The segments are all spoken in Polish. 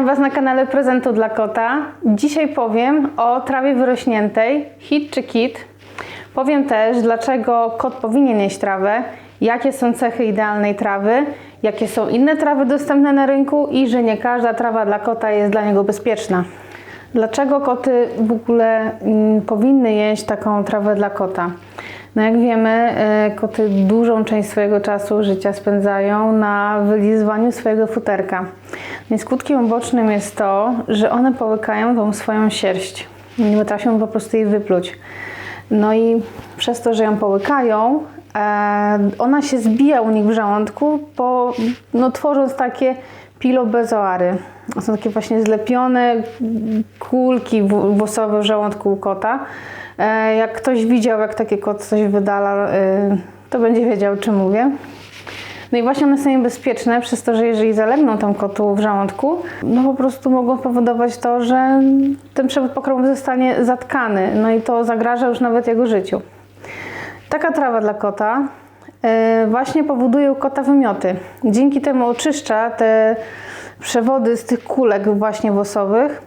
Was na kanale Prezentu dla Kota. Dzisiaj powiem o trawie wyrośniętej, hit czy kit. Powiem też, dlaczego kot powinien jeść trawę, jakie są cechy idealnej trawy, jakie są inne trawy dostępne na rynku i że nie każda trawa dla kota jest dla niego bezpieczna. Dlaczego koty w ogóle mm, powinny jeść taką trawę dla kota? No jak wiemy, e, koty dużą część swojego czasu życia spędzają na wylizywaniu swojego futerka. No i skutkiem ubocznym jest to, że one połykają tą swoją sierść. Nie potrafią po prostu jej wypluć. No i przez to, że ją połykają, e, ona się zbija u nich w żołądku, po, no, tworząc takie pilobezoary. Są takie właśnie zlepione kulki włosowe w żołądku kota. E, Jak ktoś widział, jak taki kot coś wydala, e, to będzie wiedział, czy mówię. No i właśnie one są niebezpieczne przez to, że jeżeli zalegną tam kotu w żołądku, no po prostu mogą powodować to, że ten przewód pokarmowy zostanie zatkany, no i to zagraża już nawet jego życiu. Taka trawa dla kota właśnie powoduje u kota wymioty. Dzięki temu oczyszcza te przewody z tych kulek właśnie włosowych.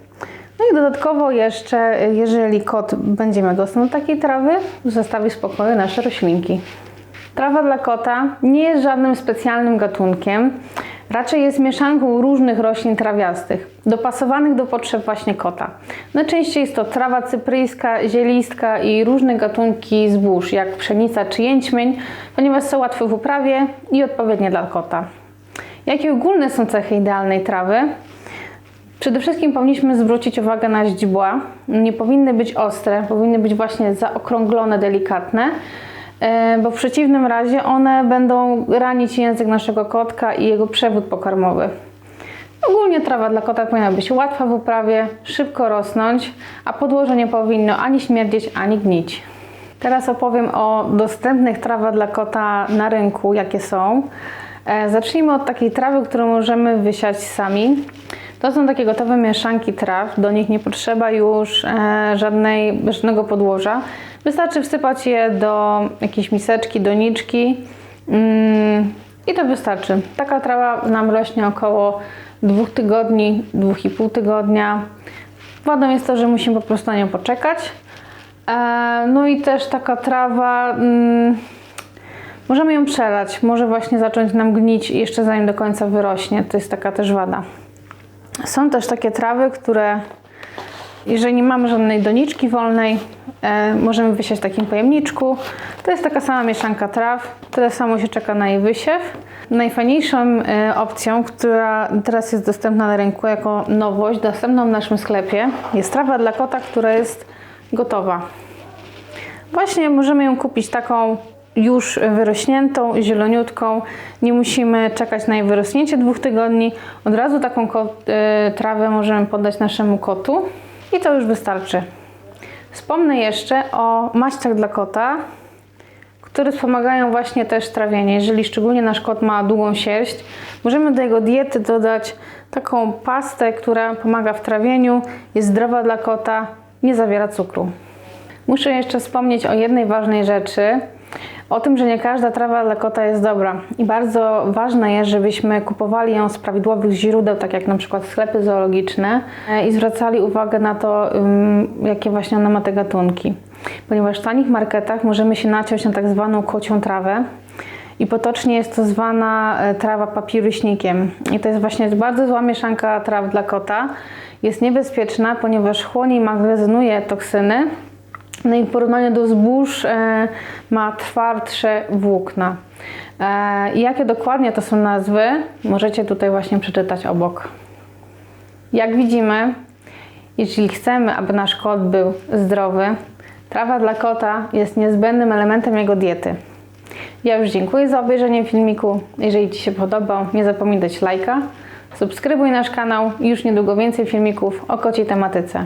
No i dodatkowo jeszcze, e, jeżeli kot będzie miał dostęp do takiej trawy, zostawi w spokoju nasze roślinki. Trawa dla kota nie jest żadnym specjalnym gatunkiem, raczej jest mieszanką różnych roślin trawiastych, dopasowanych do potrzeb właśnie kota. Najczęściej jest to trawa cypryjska, zielistka i różne gatunki zbóż, jak pszenica czy jęczmień, ponieważ są łatwe w uprawie i odpowiednie dla kota. Jakie ogólne są cechy idealnej trawy? Przede wszystkim powinniśmy zwrócić uwagę na źdźbła. Nie powinny być ostre, powinny być właśnie zaokrąglone, delikatne, bo w przeciwnym razie one będą ranić język naszego kotka i jego przewód pokarmowy. Ogólnie trawa dla kota powinna być łatwa w uprawie, szybko rosnąć, a podłoże nie powinno ani śmierdzieć, ani gnić. Teraz opowiem o dostępnych trawach dla kota na rynku, jakie są. E, Zacznijmy od takiej trawy, którą możemy wysiać sami. To są takie gotowe mieszanki traw, do nich nie potrzeba już e, żadnej, żadnego podłoża. Wystarczy wsypać je do jakiejś miseczki, doniczki mm, i to wystarczy. Taka trawa nam rośnie około 2 tygodni, 2,5 tygodnia. Wadą jest to, że musimy po prostu na nią poczekać. E, no i też taka trawa, mm, możemy ją przelać, może właśnie zacząć nam gnić jeszcze zanim do końca wyrośnie. To jest taka też wada. Są też takie trawy, które jeżeli nie mamy żadnej doniczki wolnej, e, możemy wysiać w takim pojemniczku. To jest taka sama mieszanka traw, tyle samo się czeka na jej wysiew. Najfajniejszą e, opcją, która teraz jest dostępna na rynku jako nowość, dostępną w naszym sklepie, jest trawa dla kota, która jest gotowa. Właśnie możemy ją kupić taką już wyrośniętą, zieloniutką. Nie musimy czekać na jej wyrośnięcie dwóch tygodni. Od razu taką y, trawę możemy podać naszemu kotu i to już wystarczy. Wspomnę jeszcze o maściach dla kota, które wspomagają właśnie też trawienie. Jeżeli szczególnie nasz kot ma długą sierść, możemy do jego diety dodać taką pastę, która pomaga w trawieniu, jest zdrowa dla kota, nie zawiera cukru. Muszę jeszcze wspomnieć o jednej ważnej rzeczy. O tym, że nie każda trawa dla kota jest dobra. I bardzo ważne jest, żebyśmy kupowali ją z prawidłowych źródeł, tak jak na przykład sklepy zoologiczne, e, i zwracali uwagę na to, jakie właśnie ona ma te gatunki. Ponieważ w tanich marketach możemy się naciąć na tak zwaną kocią trawę. I potocznie jest to zwana e, trawa papiruśnikiem. I to jest właśnie bardzo zła mieszanka traw dla kota. Jest niebezpieczna, ponieważ chłonie i magazynuje toksyny, no i w porównaniu do zbóż e, ma twardsze włókna. E, jakie dokładnie to są nazwy, możecie tutaj właśnie przeczytać obok. Jak widzimy, jeśli chcemy, aby nasz kot był zdrowy, trawa dla kota jest niezbędnym elementem jego diety. Ja już dziękuję za obejrzenie filmiku. Jeżeli Ci się podobał, nie zapomnij dać lajka, subskrybuj nasz kanał i już niedługo więcej filmików o kociej tematyce.